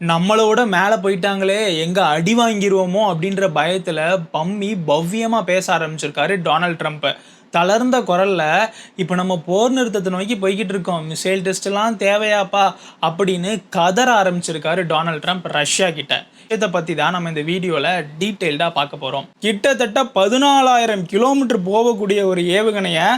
நம்மளோட மேலே போயிட்டாங்களே எங்கே அடி வாங்கிடுவோமோ அப்படின்ற பயத்தில் பம்மி பவ்யமாக பேச ஆரம்பிச்சிருக்காரு டொனால்ட் ட்ரம்ப்பை. தளர்ந்த குரல்ல இப்போ நம்ம போர் நிறுத்தத்தை நோக்கி போய்கிட்டு இருக்கோம். மிசைல் டெஸ்ட்லாம் தேவையாப்பா அப்படின்னு கதற ஆரம்பிச்சிருக்காரு டொனால்ட் ட்ரம்ப் ரஷ்யா கிட்ட. இதை பற்றி தான் நம்ம இந்த வீடியோவில் டீட்டெயில்டாக பார்க்க போகிறோம் கிட்டத்தட்ட பதினாலாயிரம் கிலோமீட்டர் போகக்கூடிய ஒரு ஏவுகணையை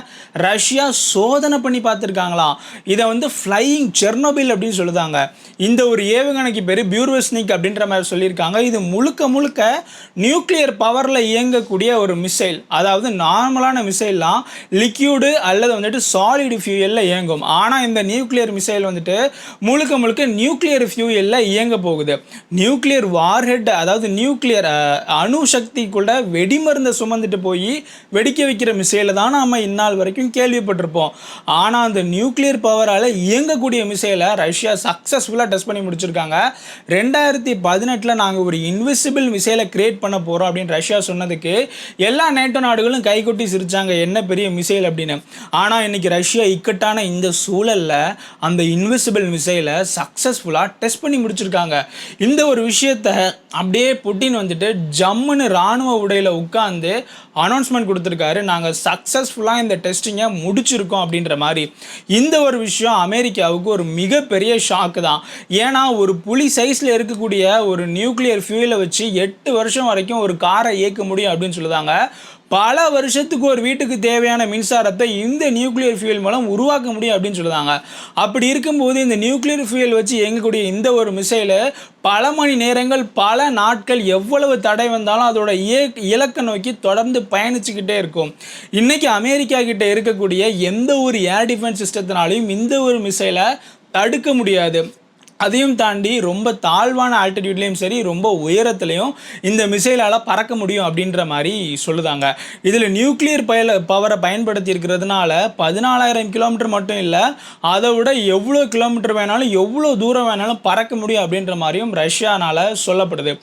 ரஷ்யா சோதனை பண்ணி பார்த்துருக்காங்களாம். இதை வந்து ஃப்ளையிங் செர்னோபில் அப்படின்னு சொல்லுதாங்க. இந்த ஒரு ஏவுகணைக்கு பேர் பியூர்வெஸ்னிக் அப்படின்ற மாதிரி சொல்லியிருக்காங்க. இது முழுக்க முழுக்க நியூக்ளியர் பவரில் இயங்கக்கூடிய ஒரு மிசைல் அதாவது நார்மலான மிசைல்லாம் லிக்யூடு அல்லது வந்துட்டு சாலிடு ஃபியூயலில் இயங்கும். ஆனால் இந்த நியூக்ளியர் மிசைல் வந்துட்டு முழுக்க முழுக்க நியூக்ளியர் ஃபியூயலில் இயங்க போகுது. நியூக்ளியர் வார்ஹெட் அதாவது நியூக்ளியர் அணு சக்திக்குள்ள வெடிமருந்தை சுமந்துட்டு போய் வெடிக்க வைக்கிற மிசைலை தான் நாம் இந்நாள் வரைக்கும் கேள்விப்பட்டிருப்போம். ஆனால் அந்த நியூக்ளியர் பவரால் இயங்கக்கூடிய மிசைலை ரஷ்யா சக்ஸஸ்ஃபுல்லாக டெஸ்ட் பண்ணி முடிச்சிருக்காங்க. ரெண்டாயிரத்தி பதினெட்டில் நாங்கள் ஒரு இன்விசிபிள் மிசைலை கிரியேட் பண்ண போகிறோம் அப்படின்னு ரஷ்யா சொன்னதுக்கு எல்லா நேட்டோ நாடுகளும் கைகொட்டி சிரிச்சாங்க. என்ன பெரிய மிசைல் அப்படின்னு? ஆனால் இன்னைக்கு ரஷ்யா இக்கட்டான இந்த சூழலில் அந்த இன்விசிபிள் மிசைலை சக்ஸஸ்ஃபுல்லாக டெஸ்ட் பண்ணி முடிச்சிருக்காங்க. இந்த ஒரு விஷயத்த அப்படியே புட்டின் வந்துட்டு ஜம்முன்னு ராணுவ உடையில் உட்காந்து அனௌன்ஸ்மெண்ட் கொடுத்துருக்காரு. நாங்கள் சக்ஸஸ்ஃபுல்லாக இந்த டெஸ்டிங்கை முடிச்சிருக்கோம் அப்படின்ற மாதிரி. இந்த ஒரு விஷயம் அமெரிக்காவுக்கு ஒரு மிகப்பெரிய ஷாக்கு தான். ஏன்னா ஒரு புலி சைஸில் இருக்கக்கூடிய ஒரு நியூக்ளியர் ஃபியூலை வச்சு எட்டு வருஷம் வரைக்கும் ஒரு காரை இயக்க முடியும் அப்படின்னு சொல்லுதாங்க. பல வருஷத்துக்கு ஒரு வீட்டுக்கு தேவையான மின்சாரத்தை இந்த நியூக்ளியர் ஃபியூல் மூலம் உருவாக்க முடியும் அப்படின்னு சொல்லுதாங்க. அப்படி இருக்கும்போது இந்த நியூக்ளியர் ஃபியூல் வச்சு இயங்கக்கூடிய இந்த ஒரு மிசைலை பல மணி நேரங்கள் பல நாட்கள் எவ்வளவு தடை வந்தாலும் அதோட இய இலக்கை நோக்கி தொடர்ந்து பயணிச்சுக்கிட்டே இருக்கும். இன்றைக்கி அமெரிக்கா கிட்ட இருக்கக்கூடிய எந்த ஒரு ஏர் டிஃபென்ஸ் சிஸ்டத்தினாலையும் இந்த ஒரு மிசைலை தடுக்க முடியாது. அதையும் தாண்டி ரொம்ப தாழ்வான ஆல்டிடியூட்லேயும் சரி ரொம்ப உயரத்துலையும் இந்த மிசைலால் பறக்க முடியும் அப்படின்ற மாதிரி சொல்லுதாங்க. இதில் நியூக்ளியர் பயல பவரை பயன்படுத்தி இருக்கிறதுனால பதினாலாயிரம் கிலோமீட்டர் மட்டும் இல்லை அதை விட எவ்வளோ கிலோமீட்டர் வேணாலும் எவ்வளோ தூரம் வேணாலும் பறக்க முடியும் அப்படின்ற மாதிரியும் ரஷ்யானால் சொல்லப்படுது.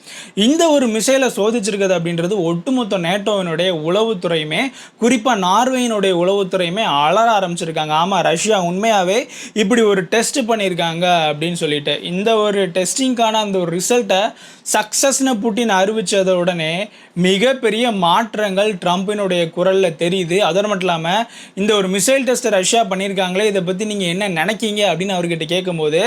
இந்த ஒரு மிசைலை சோதிச்சிருக்கிறது அப்படின்றது ஒட்டுமொத்த நேட்டோவினுடைய உளவுத்துறையுமே குறிப்பாக நார்வேயினுடைய உளவுத்துறையுமே அலற ஆரம்பிச்சிருக்காங்க. ஆமாம் ரஷ்யா உண்மையாகவே இப்படி ஒரு டெஸ்ட் பண்ணியிருக்காங்க அப்படின்னு சொல்லிட்டு. இந்த ஒரு டெஸ்டிங்கான அந்த ஒரு ரிசல்ட்டை சக்ஸஸ்னு புட்டின் அறிவித்தத உடனே மிகப்பெரிய மாற்றங்கள் ட்ரம்ப்பினுடைய குரலில் தெரியுது. அதோடு மட்டும் இல்லாமல் இந்த ஒரு மிசைல் டெஸ்ட்டை ரஷ்யா பண்ணியிருக்காங்களே இதை பற்றி நீங்கள் என்ன நினைக்கிங்க அப்படின்னு அவர்கிட்ட கேட்கும்போது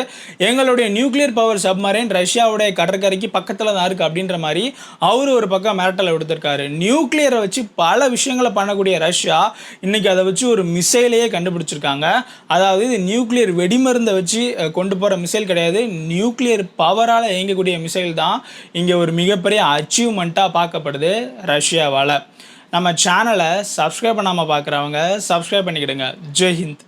எங்களுடைய நியூக்ளியர் பவர் சப்மரைன் ரஷ்யாவுடைய கடற்கரைக்கு பக்கத்தில் தான் இருக்குது அப்படின்ற மாதிரி அவர் ஒரு பக்கம் மிரட்டலை கொடுத்துருக்காரு நியூக்ளியரை வச்சு பல விஷயங்களை பண்ணக்கூடிய ரஷ்யா இன்றைக்கி அதை வச்சு ஒரு மிசைலையே கண்டுபிடிச்சிருக்காங்க. அதாவது இது நியூக்ளியர் வெடிமருந்தை வச்சு கொண்டு போகிற மிசைல் கிடையாது. நியூக்ளியர் பவரால் இயங்கக்கூடிய மிசைல் தான் இங்கே ஒரு மிகப்பெரிய அச்சீவ்மெண்ட்டாக பார்க்கப்படுது. ரஷ்யாவால். நம்ம சேனலை சப்ஸ்கிரைப் பண்ணாமல் பார்க்குறவங்க சப்ஸ்கிரைப் பண்ணிக்கிடுங்க. ஜெய் ஹிந்த்.